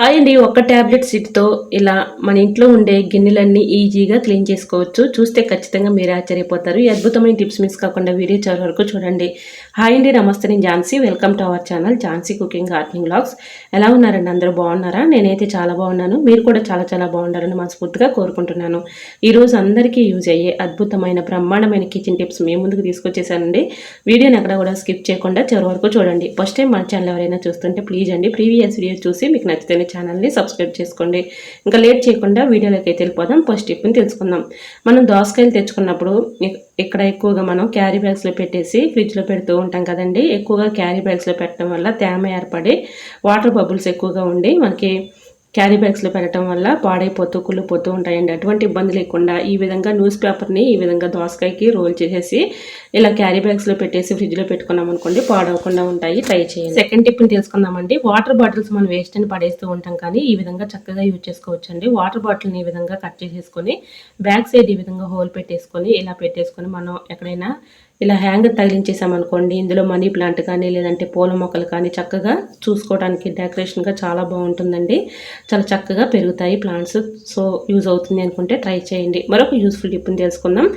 Hi అండి ఒక్క tablet సిట్తో ఇలా మన ఇంట్లో ఉండే గిన్నెలన్నీ ఈజీగా క్లీన్ చేసుకోవచ్చు. చూస్తే ఖచ్చితంగా మీరు ఆశ్చర్యపోతారు. ఈ అద్భుతమైన టిప్స్ మిస్ కాకుండా వీడియో చాలా వరకు చూడండి. హాయ్ అండి నమస్తే నేను Jhansi. Welcome to our channel Jhansi cooking gardening blogs ఎలా ఉన్నారండి? అందరూ బాగున్నారా? నేనైతే చాలా బాగున్నాను. మీరు కూడా చాలా చాలా బాగుండాలని మనస్ఫూర్తిగా కోరుకుంటున్నాను. ఈరోజు అందరికీ యూజ్ అయ్యే అద్భుతమైన బ్రహ్మాండమైన కిచెన్ టిప్స్ మీ ముందుకు తీసుకొచ్చేసానండి. వీడియోని ఎక్కడ కూడా స్కిప్ చేయకుండా చివరి వరకు చూడండి. ఫస్ట్ టైం మన ఛానల్ ఎవరైనా చూస్తుంటే ప్లీజ్ అండి ప్రీవియస్ వీడియో చూసి మీకు నచ్చితే ఛానల్ని సబ్స్క్రైబ్ చేసుకోండి. ఇంకా లేట్ చేయకుండా వీడియోలోకి అయితే వెళ్ళిపోదాం. ఫస్ట్ టిప్ని తెలుసుకుందాం. మనం దోసకాయలు తెచ్చుకున్నప్పుడు ఇక్కడ ఎక్కువగా మనం క్యారీ బ్యాగ్స్లో పెట్టేసి ఫ్రిడ్జ్లో పెడుతూ ఉంటాం కదండి. ఎక్కువగా క్యారీ బ్యాగ్స్లో పెట్టడం వల్ల తేమ ఏర్పడి వాటర్ బబుల్స్ ఎక్కువగా ఉండి మనకి క్యారీ బ్యాగ్స్లో పెట్టడం వల్ల పాడైపోతూ కుళ్ళిపోతూ ఉంటాయండి. అటువంటి ఇబ్బంది లేకుండా ఈ విధంగా న్యూస్ పేపర్ని ఈ విధంగా దోసకాయకి రోల్ చేసేసి ఇలా క్యారీ బ్యాగ్స్లో పెట్టేసి ఫ్రిడ్జ్లో పెట్టుకున్నాం అనుకోండి పాడవకుండా ఉంటాయి. ట్రై చేయండి. సెకండ్ టిప్ని తెలుసుకుందామండి వాటర్ బాటిల్స్ మనం వేస్ట్ అని పడేస్తూ ఉంటాం కానీ ఈ విధంగా చక్కగా యూజ్ చేసుకోవచ్చండి. వాటర్ బాటిల్ని ఈ విధంగా కట్ చేసేసుకొని బ్యాక్ సైడ్ ఈ విధంగా హోల్ పెట్టేసుకొని ఇలా పెట్టేసుకొని మనం ఎక్కడైనా ఇలా హ్యాంగర్ తగిలించేసామనుకోండి ఇందులో మనీ ప్లాంట్ కానీ లేదంటే పూల మొక్కలు కానీ చక్కగా చూసుకోవడానికి డెకరేషన్గా చాలా బాగుంటుందండి. చాలా చక్కగా పెరుగుతాయి ప్లాంట్స్. సో యూజ్ అవుతుంది అనుకుంటే ట్రై చేయండి. మరొక యూస్ఫుల్ టిప్ని తెలుసుకుందాం.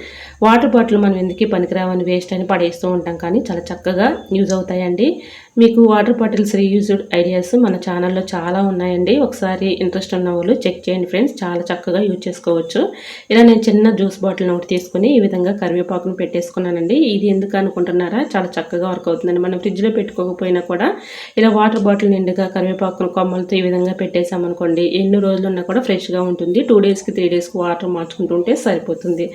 వాటర్ బాటిల్ మనం ఎందుకు పనికిరావని వేస్ట్ అని పడేస్తూ ఉంటాం కానీ చాలా చక్కగా యూజ్ అవుతాయండి. మీకు వాటర్ బాటిల్స్ రీయూజ్డ్ ఐడియాస్ మన ఛానల్లో చాలా ఉన్నాయండి. ఒకసారి ఇంట్రెస్ట్ ఉన్న వాళ్ళు చెక్ చేయండి ఫ్రెండ్స్. చాలా చక్కగా యూజ్ చేసుకోవచ్చు. ఇలా నేను చిన్న జ్యూస్ బాటిల్ ఒకటి తీసుకుని ఈ విధంగా కరివేపాకును పెట్టేసుకున్నానండి. ఇది ఎందుకు అనుకుంటున్నారా? చాలా చక్కగా వర్క్ అవుతుందండి. మనం ఫ్రిడ్జ్లో పెట్టుకోకపోయినా కూడా ఇలా వాటర్ బాటిల్ నిండుగా కరివేపాకును కొమ్మలతో ఈ విధంగా పెట్టేసామనుకోండి ఎన్ని రోజులు ఉన్నా కూడా ఫ్రెష్గా ఉంటుంది. టూ డేస్కి త్రీ డేస్కి వాటర్ మార్చుకుంటుంటే సరిపోతుంది.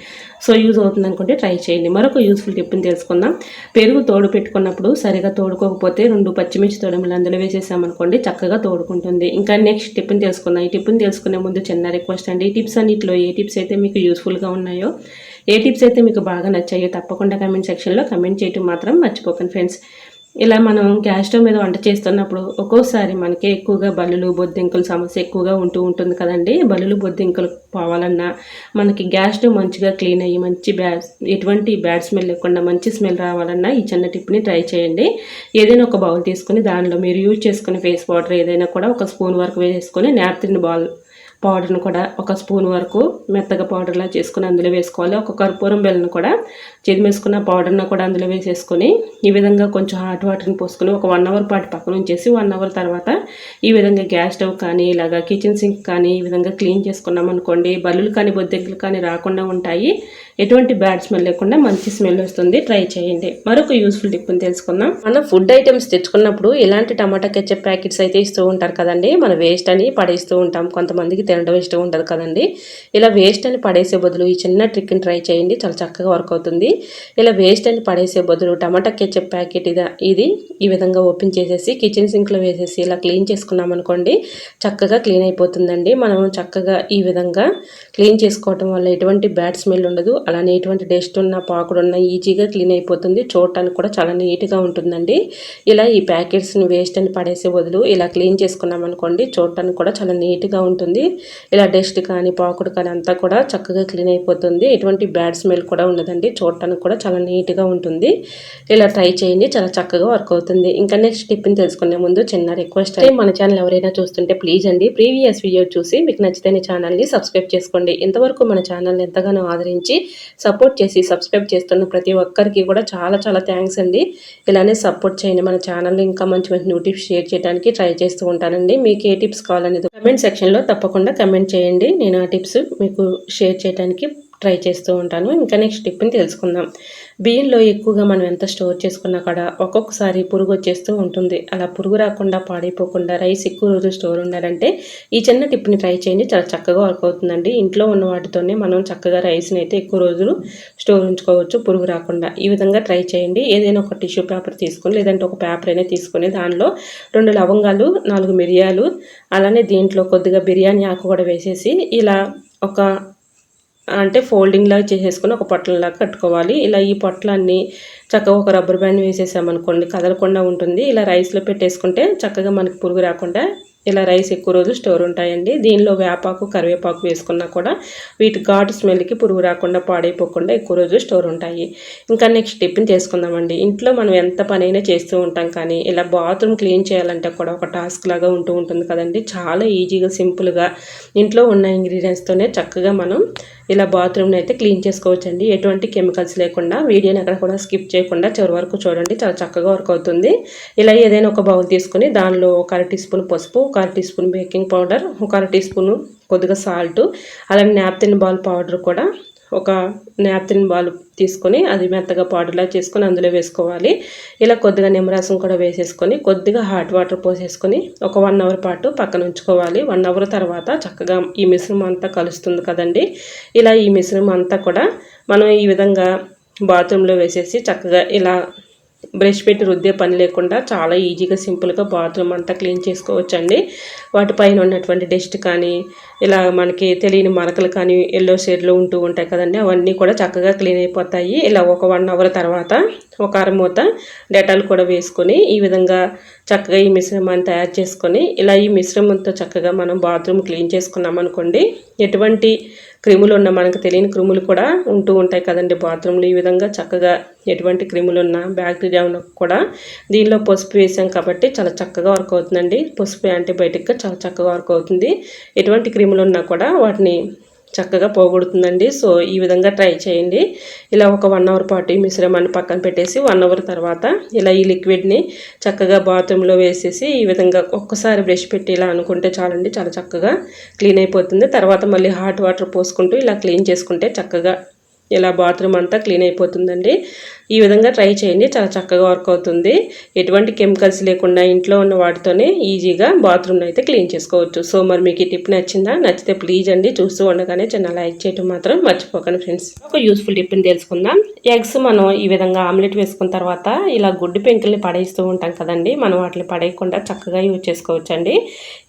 సో యూజ్ అవుతుంది అనుకుంటే ట్రై చేయండి. మరొక యూస్ఫుల్ టిప్ని తెలుసుకుందాం. పెరుగు తోడు పెట్టుకున్నప్పుడు సరిగా తోడుకోకపోతే రెండు పచ్చిమిర్చి తోడములు అందులో వేసేసామనుకోండి చక్కగా తోడుకుంటుంది. ఇంకా నెక్స్ట్ టిప్ని తెలుసుకుందాం. ఈ టిప్ని తెలుసుకునే ముందు చిన్న రిక్వెస్ట్ అండి. ఈ టిప్స్ అన్నిటిలో ఏ టిప్స్ అయితే మీకు యూస్ఫుల్గా ఉన్నాయో ఏ టిప్స్ అయితే మీకు బాగా నచ్చాయో తప్పకుండా సెక్షన్లో కమెంట్ చేయటం మాత్రం మర్చిపోకండి ఫ్రెండ్స్ ఇలా మనం గ్యాస్ స్టవ్ మీద వంట చేస్తున్నప్పుడు ఒక్కోసారి మనకి ఎక్కువగా బల్లులు బొద్దింకల సమస్య ఎక్కువగా ఉంటూ ఉంటుంది కదండి. బల్లులు బొద్దింకలు పోవాలన్నా మనకి గ్యాస్ స్టవ్ మంచిగా క్లీన్ అయ్యి మంచి బ్యాడ్ ఎటువంటి బ్యాడ్ స్మెల్ లేకుండా మంచి స్మెల్ రావాలన్నా ఈ చిన్న టిప్ని ట్రై చేయండి. ఏదైనా ఒక బౌల్ తీసుకుని దానిలో మీరు యూజ్ చేసుకునే ఫేస్ వాటర్ ఏదైనా కూడా ఒక స్పూన్ వరకు వేసుకొని నాప్తిన్ బాల్ పౌడర్ను కూడా ఒక స్పూన్ వరకు మెత్తగా పౌడర్లా చేసుకుని అందులో వేసుకోవాలి. ఒక కర్పూరం బెల్లను కూడా చెదిమేసుకున్న పౌడర్ను కూడా అందులో వేసేసుకొని ఈ విధంగా కొంచెం హాట్ వాటర్ని పోసుకొని ఒక వన్ అవర్ పాటు పక్కన ఉంచేసి వన్ అవర్ తర్వాత ఈ విధంగా గ్యాస్ స్టవ్ కానీ ఇలాగా కిచెన్ సింక్ కానీ ఈ విధంగా క్లీన్ చేసుకున్నాం అనుకోండి బల్లులు కానీ బొద్దెంకులు కానీ రాకుండా ఉంటాయి. ఎటువంటి బ్యాడ్ స్మెల్ లేకుండా మంచి స్మెల్ వస్తుంది. ట్రై చేయండి. మరొక యూస్ఫుల్ టిప్ తెలుసుకుందాం. మనం ఫుడ్ ఐటమ్స్ తెచ్చుకున్నప్పుడు ఇలాంటి టమాటా కెచ్చప్ ప్యాకెట్స్ అయితే ఇస్తూ ఉంటారు కదండి. మన వేస్ట్ అని పడేస్తూ ఉంటాం. కొంతమందికి తినడం ఇష్టం ఉండదు కదండి. ఇలా వేస్ట్ అని పడేసే బదులు ఈ చిన్న ట్రిక్ని ట్రై చేయండి. చాలా చక్కగా వర్క్ అవుతుంది. ఇలా వేస్ట్ అని పడేసే బదులు టమాటా కెచ్చప్ ప్యాకెట్ ఇది ఇది ఈ విధంగా ఓపెన్ చేసేసి కిచెన్ సింక్లో వేసేసి ఇలా క్లీన్ చేసుకున్నాం అనుకోండి చక్కగా క్లీన్ అయిపోతుందండి. మనం చక్కగా ఈ విధంగా క్లీన్ చేసుకోవటం వల్ల ఎటువంటి బ్యాడ్ స్మెల్ ఉండదు. అలానే ఎటువంటి డస్ట్ ఉన్న పాకుడు ఉన్న ఈజీగా క్లీన్ అయిపోతుంది. చూడటానికి కూడా చాలా నీట్గా ఉంటుందండి. ఇలా ఈ ప్యాకెట్స్ని వేస్ట్ అని పడేసే బదులు ఇలా క్లీన్ చేసుకున్నాం అనుకోండి చూడటానికి కూడా చాలా నీట్గా ఉంటుంది. ఇలా డస్ట్ కానీ పాకుడు కానీ అంతా కూడా చక్కగా క్లీన్ అయిపోతుంది. ఎటువంటి బ్యాడ్ స్మెల్ కూడా ఉండదండి. చూడటానికి కూడా చాలా నీట్గా ఉంటుంది. ఇలా ట్రై చేయండి చాలా చక్కగా వర్క్ అవుతుంది. ఇంకా నెక్స్ట్ టిప్ని తెలుసుకునే ముందు చిన్న రిక్వెస్ట్ అయితే మన ఛానల్ ఎవరైనా చూస్తుంటే ప్లీజ్ అండి ప్రీవియస్ వీడియో చూసి మీకు నచ్చితే ఛానల్ని సబ్స్క్రైబ్ చేసుకోండి. ఇంతవరకు మన ఛానల్ని ఎంతగానో ఆదరించి సపోర్ట్ చేసి సబ్స్క్రైబ్ చేస్తున్న ప్రతి ఒక్కరికి కూడా చాలా చాలా థ్యాంక్స్ అండి. ఇలానే సపోర్ట్ చేయండి మన ఛానల్ ఇంకా మంచి మంచి న్యూ టిప్స్ షేర్ చేయడానికి ట్రై చేస్తూ ఉంటానండి. మీకు ఏ టిప్స్ కావాలనేది కమెంట్ సెక్షన్లో తప్పకుండా కమెంట్ చేయండి. నేను ఆ టిప్స్ మీకు షేర్ చేయడానికి ట్రై చేస్తూ ఉంటాను. ఇంకా నెక్స్ట్ టిప్ని తెలుసుకుందాం. బియ్యంలో ఎక్కువగా మనం ఎంత స్టోర్ చేసుకున్నా కూడా ఒక్కొక్కసారి పురుగు వచ్చేస్తూ ఉంటుంది. అలా పురుగు రాకుండా పాడైపోకుండా రైస్ ఎక్కువ రోజులు స్టోర్ ఉండాలంటే ఈ చిన్న టిప్ని ట్రై చేయండి. చాలా చక్కగా వర్క్ అవుతుందండి. ఇంట్లో ఉన్న వాటితోనే మనం చక్కగా రైస్ని అయితే ఎక్కువ రోజులు స్టోర్ ఉంచుకోవచ్చు పురుగు రాకుండా. ఈ విధంగా ట్రై చేయండి. ఏదైనా ఒక టిష్యూ పేపర్ తీసుకొని లేదంటే ఒక పేపర్ అయినా తీసుకొని దానిలో రెండు లవంగాలు నాలుగు మిరియాలు అలానే దీంట్లో కొద్దిగా బిర్యానీ ఆకు కూడా వేసేసి ఇలా ఒక అంటే ఫోల్డింగ్ లాగా చేసేసుకొని ఒక పొట్టలలాగా కట్టుకోవాలి. ఇలా ఈ పొట్లాన్ని చక్కగా ఒక రబ్బర్ బ్యాండ్ వేసేసామనుకోండి కదలకుండా ఉంటుంది. ఇలా రైస్లో పెట్టేసుకుంటే చక్కగా మనకి పురుగు రాకుండా ఇలా రైస్ ఎక్కువ రోజులు స్టోర్ ఉంటాయండి. దీనిలో వేపాకు కరివేపాకు వేసుకున్నా కూడా వీటి ఘాటు స్మెల్కి పురుగు రాకుండా పాడైపోకుండా ఎక్కువ రోజులు స్టోర్ ఉంటాయి. ఇంకా నెక్స్ట్ టిఫిన్ చేసుకుందామండి. ఇంట్లో మనం ఎంత పనైనా చేస్తూ ఉంటాం కానీ ఇలా బాత్రూమ్ క్లీన్ చేయాలంటే కూడా ఒక టాస్క్ లాగా ఉంటూ ఉంటుంది కదండి. చాలా ఈజీగా సింపుల్గా ఇంట్లో ఉన్న ఇంగ్రీడియంట్స్తోనే చక్కగా మనం ఇలా బాత్రూమ్ని అయితే క్లీన్ చేసుకోవచ్చండి. ఎటువంటి కెమికల్స్ లేకుండా వీడియోని అక్కడ కూడా స్కిప్ చేయకుండా చివరి వరకు చూడండి. చాలా చక్కగా వర్క్ అవుతుంది. ఇలా ఏదైనా ఒక బౌల్ తీసుకుని దానిలో ఒక అర టీ స్పూన్ పసుపు ఒక అర టీ స్పూన్ బేకింగ్ పౌడర్ ఒక అర టీ స్పూన్ కొద్దిగా సాల్ట్ అలాగే నాప్తిన్ బాల్ పౌడర్ కూడా ఒక నాప్తిన్ బాల్ తీసుకొని అది మెత్తగా పౌడర్లా చేసుకొని అందులో వేసుకోవాలి. ఇలా కొద్దిగా నిమ్మరసం కూడా వేసేసుకొని కొద్దిగా హాట్ వాటర్ పోసేసుకొని ఒక వన్ అవర్ పాటు పక్కన ఉంచుకోవాలి. వన్ అవర్ తర్వాత చక్కగా ఈ మిశ్రమం అంతా కలుస్తుంది కదండి. ఇలా ఈ మిశ్రమం అంతా కూడా మనం ఈ విధంగా బాత్రూంలో వేసేసి చక్కగా ఇలా బ్రష్ పెట్టి రుద్దే పని లేకుండా చాలా ఈజీగా సింపుల్గా బాత్రూమ్ అంతా క్లీన్ చేసుకోవచ్చండి. వాటిపైన ఉన్నటువంటి డస్ట్ కానీ ఇలా మనకి తెలియని మరకలు కానీ ఎల్లో షేడ్లో ఉంటూ ఉంటాయి కదండి అవన్నీ కూడా చక్కగా క్లీన్ అయిపోతాయి. ఇలా ఒక వన్ అవర్ తర్వాత ఒక అరమూత డెటాల్ కూడా వేసుకొని ఈ విధంగా చక్కగా ఈ మిశ్రమాన్ని తయారు చేసుకొని ఇలా ఈ మిశ్రమంతో చక్కగా మనం బాత్రూమ్ క్లీన్ చేసుకున్నాం అనుకోండి ఎటువంటి క్రిములు ఉన్న మనకు తెలియని క్రిములు కూడా ఉంటూ ఉంటాయి కదండి. బాత్రూంలో ఈ విధంగా చక్కగా ఎటువంటి క్రిములు ఉన్నా బ్యాక్టీరియా ఉన్న కూడా దీనిలో పసుపు వేసాం కాబట్టి చాలా చక్కగా వర్క్ అవుతుందండి. పసుపు యాంటీబయాటిక్గా చాలా చక్కగా వర్క్ అవుతుంది. ఎటువంటి క్రిములు ఉన్నా కూడా వాటిని చక్కగా పోగొడుతుందండి. సో ఈ విధంగా ట్రై చేయండి. ఇలా ఒక వన్ అవర్ పాటు ఈ మిశ్రమాన్ని పక్కన పెట్టేసి వన్ అవర్ తర్వాత ఇలా ఈ లిక్విడ్ని చక్కగా బాత్రూంలో వేసేసి ఈ విధంగా ఒక్కసారి బ్రష్ పెట్టి ఇలా అనుకుంటే చాలండి. చాలా చక్కగా క్లీన్ అయిపోతుంది. తర్వాత మళ్ళీ హాట్ వాటర్ పోసుకుంటూ ఇలా క్లీన్ చేసుకుంటే చక్కగా ఇలా బాత్రూమ్ అంతా క్లీన్ అయిపోతుందండి. ఈ విధంగా ట్రై చేయండి. చాలా చక్కగా వర్క్ అవుతుంది. ఎటువంటి కెమికల్స్ లేకుండా ఇంట్లో ఉన్న వాటితోనే ఈజీగా బాత్రూమ్ని అయితే క్లీన్ చేసుకోవచ్చు. సో మరి మీకు ఈ టిప్ నచ్చిందా? నచ్చితే ప్లీజ్ అండి. చూస్తూ ఉండగానే చిన్న లైక్ చేయడం మాత్రం మర్చిపోకండి ఫ్రెండ్స్. ఒక యూస్ఫుల్ టిప్ని తెలుసుకుందాం. ఎగ్స్ మనం ఈ విధంగా ఆమ్లెట్ వేసుకున్న తర్వాత ఇలా గుడ్డు పెంకుల్ని పడేస్తూ ఉంటాం కదండి. మనం వాటిని పడేయకుండా చక్కగా యూజ్ చేసుకోవచ్చండి.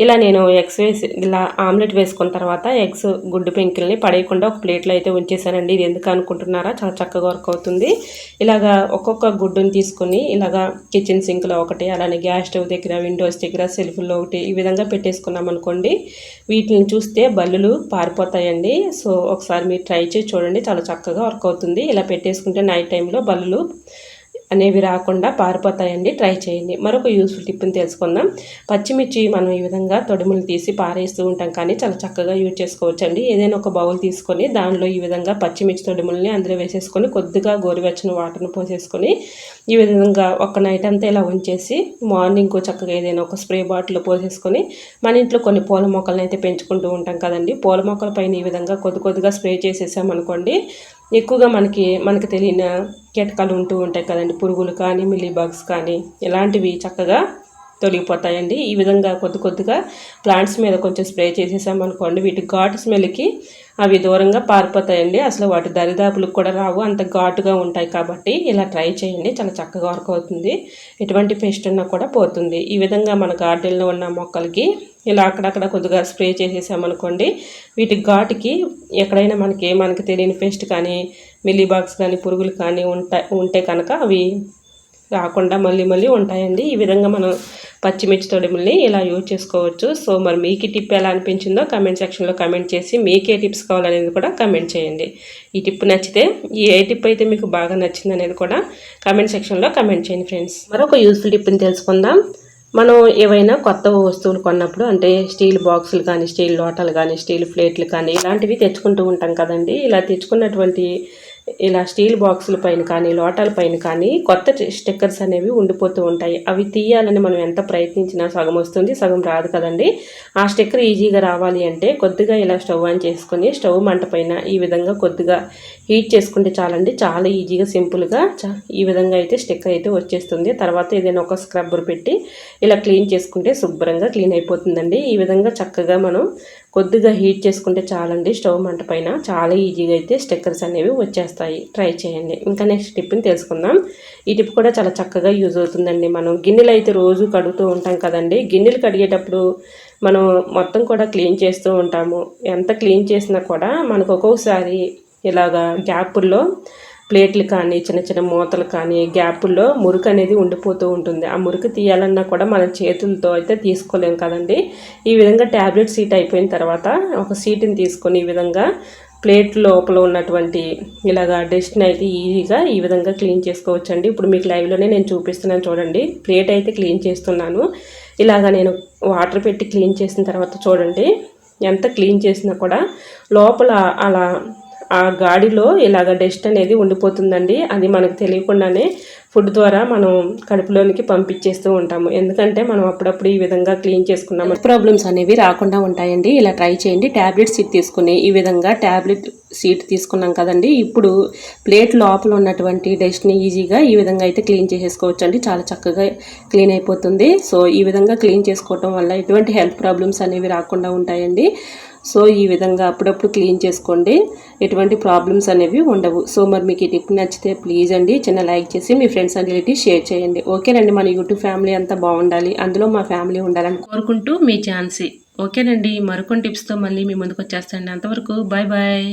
ఇలా నేను ఎగ్స్ వేసి ఇలా ఆమ్లెట్ వేసుకున్న తర్వాత ఎగ్స్ గుడ్డు పెంకుల్ని పడేయకుండా ఒక ప్లేట్లో అయితే ఉంచేసానండి ఇది ఎందుకు అనుకుంటున్నారా? చాలా చక్కగా వర్క్ అవుతుంది. ఇలాగా ఒక్కొక్క గుడ్డుని తీసుకొని ఇలాగా కిచెన్ సింక్లో ఒకటి అలానే గ్యాస్ స్టవ్ దగ్గర విండోస్ దగ్గర సెల్ఫ్లో ఒకటి ఈ విధంగా పెట్టేసుకున్నాం అనుకోండి వీటిని చూస్తే బల్లులు పారిపోతాయండి. సో ఒకసారి మీరు ట్రై చేసి చూడండి చాలా చక్కగా వర్క్ అవుతుంది. ఇలా పెట్టేసుకుంటే నైట్ టైంలో బల్లులు అనేవి రాకుండా పారిపోతాయండి. ట్రై చేయండి. మరొక యూస్ఫుల్ టిప్ని తెలుసుకుందాం. పచ్చిమిర్చి మనం ఈ విధంగా తొడిములు తీసి పారేస్తూ ఉంటాం. కానీ చాలా చక్కగా యూజ్ చేసుకోవచ్చండి. ఏదైనా ఒక బౌల్ తీసుకొని దానిలో ఈ విధంగా పచ్చిమిర్చి తొడిముల్ని అందులో వేసేసుకొని కొద్దిగా గోరువెచ్చని వాటర్ను పోసేసుకొని ఈ విధంగా ఒక నైట్ అంతా ఇలా ఉంచేసి మార్నింగ్ చక్కగా ఏదైనా ఒక స్ప్రే బాటిల్ పోసేసుకొని మన ఇంట్లో కొన్ని పూల మొక్కలను అయితే పెంచుకుంటూ ఉంటాం కదండి. పూల మొక్కల పైన ఈ విధంగా కొద్ది కొద్దిగా స్ప్రే చేసేసామనుకోండి ఎక్కువగా మనకి మనకు తెలియని కీటకాలు ఉంటూ ఉంటాయి కదండి. పురుగులు కానీ మిల్లీ బగ్స్ కానీ ఇలాంటివి చక్కగా తొలగిపోతాయండి. ఈ విధంగా కొద్ది కొద్దిగా ప్లాంట్స్ మీద కొంచెం స్ప్రే చేసేసామనుకోండి వీటి ఘాటు స్మెల్కి అవి దూరంగా పారిపోతాయండి. అసలు వాటి దరిదాపులకు కూడా రావు. అంత ఘాటుగా ఉంటాయి కాబట్టి ఇలా ట్రై చేయండి. చాలా చక్కగా వర్క్ అవుతుంది. ఎటువంటి పేస్ట్ ఉన్నా కూడా పోతుంది. ఈ విధంగా మన గార్డెన్లో ఉన్న మొక్కలకి ఇలా అక్కడక్కడ కొద్దిగా స్ప్రే చేసేసామనుకోండి వీటి ఘాటుకి ఎక్కడైనా మనకి మనకి తెలియని పెస్ట్ కానీ మిల్లీ బాక్స్ కానీ పురుగులు కానీ ఉంటాయి ఉంటే కనుక అవి రాకుండా మళ్ళీ మళ్ళీ ఉంటాయండి. ఈ విధంగా మనం పచ్చిమిర్చి తొడిముల్ని ఇలా యూజ్ చేసుకోవచ్చు. సో మరి మీకు టిప్ ఎలా అనిపించిందో కమెంట్ సెక్షన్లో కమెంట్ చేసి మీకే టిప్స్ కావాలనేది కూడా కమెంట్ చేయండి. ఈ టిప్ నచ్చితే ఈ ఏ టిప్ అయితే మీకు బాగా నచ్చింది అనేది కూడా కమెంట్ సెక్షన్లో కమెంట్ చేయండి ఫ్రెండ్స్ మరొక యూస్ఫుల్ టిప్ని తెలుసుకుందాం. మనం ఏవైనా కొత్త వస్తువులు కొన్నప్పుడు అంటే స్టీల్ బాక్సులు కానీ స్టీల్ లోటలు కానీ స్టీల్ ప్లేట్లు కానీ ఇలాంటివి తెచ్చుకుంటూ ఉంటాం కదండి. ఇలా తెచ్చుకున్నటువంటి ఇలా స్టీల్ బాక్సుల పైన కానీ లోటాల పైన కానీ కొత్త స్టిక్కర్స్ అనేవి ఉండిపోతూ ఉంటాయి. అవి తీయాలని మనం ఎంత ప్రయత్నించినా సగం వస్తుంది సగం రాదు కదండి. ఆ స్టిక్కర్ ఈజీగా రావాలి అంటే కొద్దిగా ఇలా స్టవ్ ఆన్ చేసుకొని స్టవ్ మంట పైన ఈ విధంగా కొద్దిగా హీట్ చేసుకుంటే చాలండి. చాలా ఈజీగా సింపుల్గా ఈ విధంగా అయితే స్టిక్కర్ అయితే వచ్చేస్తుంది. తర్వాత ఏదైనా ఒక స్క్రబ్బర్ పెట్టి ఇలా క్లీన్ చేసుకుంటే శుభ్రంగా క్లీన్ అయిపోతుందండి. ఈ విధంగా చక్కగా మనం కొద్దిగా హీట్ చేసుకుంటే చాలండి స్టవ్ మంట పైన. చాలా ఈజీగా అయితే స్టిక్కర్స్ అనేవి వచ్చేస్తాయి. ట్రై చేయండి. ఇంకా నెక్స్ట్ టిప్ని తెలుసుకుందాం. ఈ టిప్ కూడా చాలా చక్కగా యూజ్ అవుతుందండి. మనం గిన్నెలు అయితే రోజు కడుగుతూ ఉంటాం కదండి. గిన్నెలు కడిగేటప్పుడు మనం మొత్తం కూడా క్లీన్ చేస్తూ ఉంటాము. ఎంత క్లీన్ చేసినా కూడా మనకు ఒక్కొక్కసారి ఇలాగా గ్యాపుల్లో ప్లేట్లు కానీ చిన్న చిన్న మూతలు కానీ గ్యాపుల్లో మురికి అనేది ఉండిపోతూ ఉంటుంది. ఆ మురికి తీయాలన్నా కూడా మన చేతులతో అయితే తీసుకోలేం కదండి. ఈ విధంగా ట్యాబ్లెట్ సీట్ అయిపోయిన తర్వాత ఒక సీట్ని తీసుకొని ఈ విధంగా ప్లేట్ లోపల ఉన్నటువంటి ఇలాగా డస్ట్ని అయితే ఈజీగా ఈ విధంగా క్లీన్ చేసుకోవచ్చండి. ఇప్పుడు మీకు లైవ్లోనే నేను చూపిస్తున్నాను చూడండి. ప్లేట్ అయితే క్లీన్ చేస్తున్నాను. ఇలాగా నేను వాటర్ పెట్టి క్లీన్ చేసిన తర్వాత చూడండి. ఎంత క్లీన్ చేసినా కూడా లోపల అలా ఆ గాడిలో ఇలాగ డస్ట్ అనేది ఉండిపోతుందండి. అది మనకు తెలియకుండానే ఫుడ్ ద్వారా మనం కడుపులోనికి పంపించేస్తూ ఉంటాము. ఎందుకంటే మనం అప్పుడప్పుడు ఈ విధంగా క్లీన్ చేసుకున్నాము. ప్రాబ్లమ్స్ అనేవి రాకుండా ఉంటాయండి. ఇలా ట్రై చేయండి. ట్యాబ్లెట్ సీట్ తీసుకుని ఈ విధంగా ట్యాబ్లెట్ సీట్ తీసుకున్నాం కదండి. ఇప్పుడు ప్లేట్ లోపల ఉన్నటువంటి డస్ట్ని ఈజీగా ఈ విధంగా అయితే క్లీన్ చేసేసుకోవచ్చు అండి చాలా చక్కగా క్లీన్ అయిపోతుంది. సో ఈ విధంగా క్లీన్ చేసుకోవటం వల్ల ఎటువంటి హెల్త్ ప్రాబ్లమ్స్ అనేవి రాకుండా ఉంటాయండి. సో ఈ విధంగా అప్పుడప్పుడు క్లీన్ చేసుకోండి. ఎటువంటి ప్రాబ్లమ్స్ అనేవి ఉండవు. సో మరి మీకు ఈ టిప్ నచ్చితే ప్లీజ్ అండి చిన్న లైక్ చేసి మీ ఫ్రెండ్స్ అండ్ రిలేటివ్స్ షేర్ చేయండి. ఓకేనండి మన యూట్యూబ్ ఫ్యామిలీ అంతా బాగుండాలి. అందులో మా ఫ్యామిలీ ఉండాలని కోరుకుంటూ మీ ఛాన్సీ. ఓకేనండి మరికొన్ని టిప్స్తో మళ్ళీ మీ ముందుకు వచ్చేస్తాండి అంతవరకు బాయ్ బాయ్